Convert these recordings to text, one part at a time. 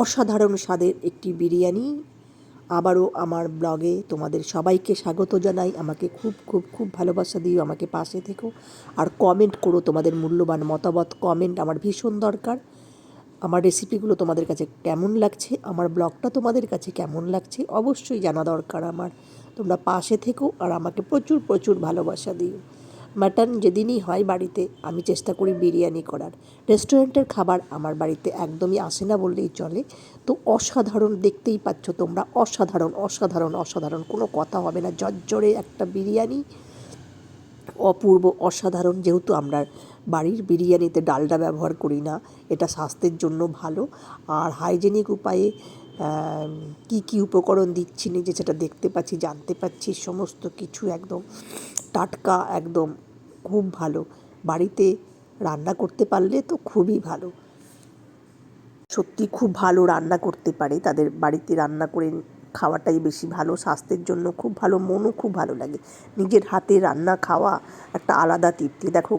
অসাধারণ স্বাদের একটি বিরিয়ানি। আবারও আমার ব্লগে তোমাদের সবাইকে স্বাগত জানাই। আমাকে খুব খুব খুব ভালোবাসা দিও, আমাকে পাশে থেকো। আর কমেন্ট করো তোমাদের মূল্যবান মতামত। কমেন্ট আমার ভীষণ দরকার। আমার রেসিপিগুলো তোমাদের কাছে কেমন লাগছে? আমার ব্লগটা তোমাদের কাছে কেমন লাগছে? অবশ্যই জানা দরকার আমার। তোমরা পাশে থেকো আর আমাকে প্রচুর প্রচুর ভালোবাসা দিও। মাটন যেদিনই হয় বাড়িতে, আমি চেষ্টা করি বিরিয়ানি করার। রেস্টুরেন্টের খাবার আমার বাড়িতে একদমই আসে না বললেই চলে। তো অসাধারণ, দেখতেই পাচ্ছ তোমরা, অসাধারণ অসাধারণ অসাধারণ, কোনো কথা হবে না। জর্জরে একটা বিরিয়ানি। অপূর্ব, অসাধারণ, যেহেতু আমরা বাড়ির বিরিয়ানিতে ডালডা ব্যবহার করি না, এটা স্বাস্থ্যের জন্য ভালো। আর হাইজেনিক উপায়ে কি কি উপকরণ দিচ্ছি নিজে সেটা দেখতে পাচ্ছি, জানতে পাচ্ছি, সমস্ত কিছু একদম টাটকা, একদম খুব ভালো। বাড়িতে রান্না করতে পারলে তো খুবই ভালো। সত্যি খুব ভালো রান্না করতে পারে। তাদের বাড়িতে রান্না করে খাওয়াটাই বেশি ভালো। স্বাস্থ্যের জন্য খুব ভালো। মনও খুব ভালো লাগে। নিজের হাতে রান্না খাওয়া একটা আলাদা তৃপ্তি। দেখো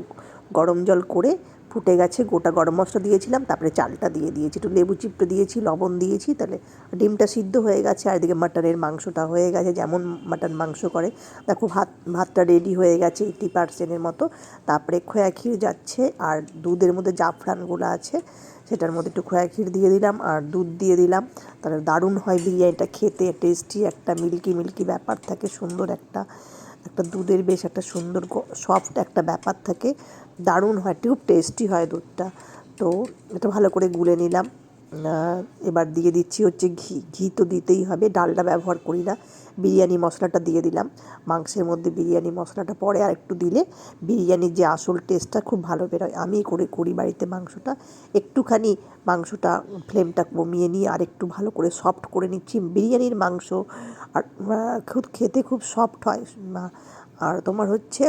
গরম জল করে ফুটে গেছে, গোটা গরম মশলা দিয়েছিলাম, তারপরে চালটা দিয়ে দিয়েছি, একটু লেবু চিপটে দিয়েছি, লবণ দিয়েছি, তাহলে ডিমটা সিদ্ধ হয়ে গেছে, আর এদিকে মাটনের মাংসটা হয়ে গেছে, যেমন মাটন মাংস করে। দেখো ভাত, ভাতটা রেডি হয়ে গেছে এইটি পার্সেন্টের মতো। তারপরে খোয়া ক্ষীর যাচ্ছে, আর দুধের মধ্যে জাফরানগুলো আছে, সেটার মধ্যে একটু খোয়া ক্ষীর দিয়ে দিলাম, আর দুধ দিয়ে দিলাম। তাহলে দারুণ হয় বিরিয়ানিটা খেতে টেস্টি একটা, মিল্কি মিল্কি ব্যাপার থাকে, সুন্দর একটা। একটা দুধের বেশ একটা সুন্দর সফট একটা ব্যাপার থাকে। দারুণ হয় খুব টেস্টি হয় দুধটা। তো এটা ভালো করে গুলে নিলাম। এবার দিয়ে দিচ্ছি হচ্ছে ঘি। ঘি তো দিতেই হবে, ডালটা ব্যবহার করি না। বিরিয়ানি মশলাটা দিয়ে দিলাম। মাংসের মধ্যে বিরিয়ানি মশলাটা পরে আর একটু দিলে বিরিয়ানির যে আসল টেস্টটা খুব ভালো বেরোয়। আমি করে করি বাড়িতে মাংসটা। একটুখানি মাংসটা ফ্লেমটা কমিয়ে নিয়ে আর একটু ভালো করে সফট করে নিচ্ছি। বিরিয়ানির মাংস আর, খুব খেতে খুব সফট হয়। আর তোমার হচ্ছে,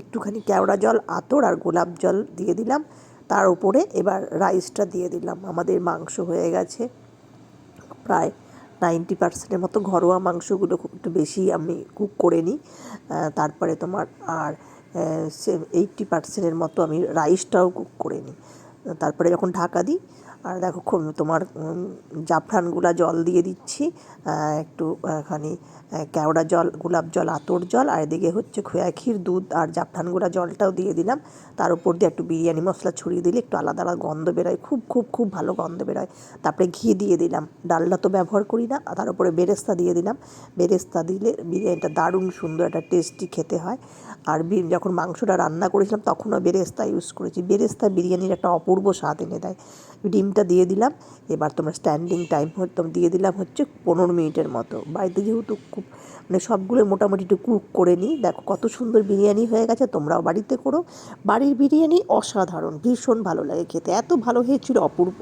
একটুখানি কেওড়া জল, আতর আর গোলাপ জল দিয়ে দিলাম। তার উপরে এবার রাইসটা দিয়ে দিলাম। আমাদের মাংস হয়ে গেছে প্রায় নাইনটি পার্সেন্টের মতো ঘরোয়া মাংসগুলো খুব একটু বেশি আমি কুক করে নিই। তারপরে তোমার আর এইটটি পার্সেন্টের মতো আমি রাইসটাও কুক করে নিই। তারপরে যখন ঢাকা দিই, আর দেখো খুব তোমার জাফরানগুলা জল দিয়ে দিচ্ছি একটু খানি কেওড়া জল, গোলাপ জল, আতর জল, আর এদিকে হচ্ছে খোয়া ক্ষীর, দুধ আর জাফরানগুলা জলটাও দিয়ে দিলাম। তার উপর দিয়ে একটু বিরিয়ানি মশলা ছড়িয়ে দিলে একটু আলাদা আলাদা গন্ধ বেরোয়, খুব খুব খুব ভালো গন্ধ বেরোয়। তারপরে ঘি দিয়ে দিলাম, ডালটা তো ব্যবহার করি না তার উপরে বেরেস্তা দিয়ে দিলাম। বেরেস্তা দিলে বিরিয়ানিটা দারুণ সুন্দর একটা টেস্টি খেতে হয়। আর যখন মাংসটা রান্না করেছিলাম, তখনও বেরেস্তা ইউজ করেছি। বেরেস্তা বিরিয়ানির একটা অপূর্ব স্বাদ এনে দেয়। ডিমটা দিয়ে দিলাম, এবার তোমার স্ট্যান্ডিং টাইম দিয়ে দিলাম হচ্ছে পনেরো মিনিটের মতো। বাড়িতে যেহেতু খুব মানে সবগুলো মোটামুটি একটু কুক করে নিই। দেখো কত সুন্দর বিরিয়ানি হয়ে গেছে, তোমরাও বাড়িতে করো। বাড়ির বিরিয়ানি অসাধারণ, ভীষণ ভালো লাগে খেতে। এত ভালো হয়েছিল অপূর্ব।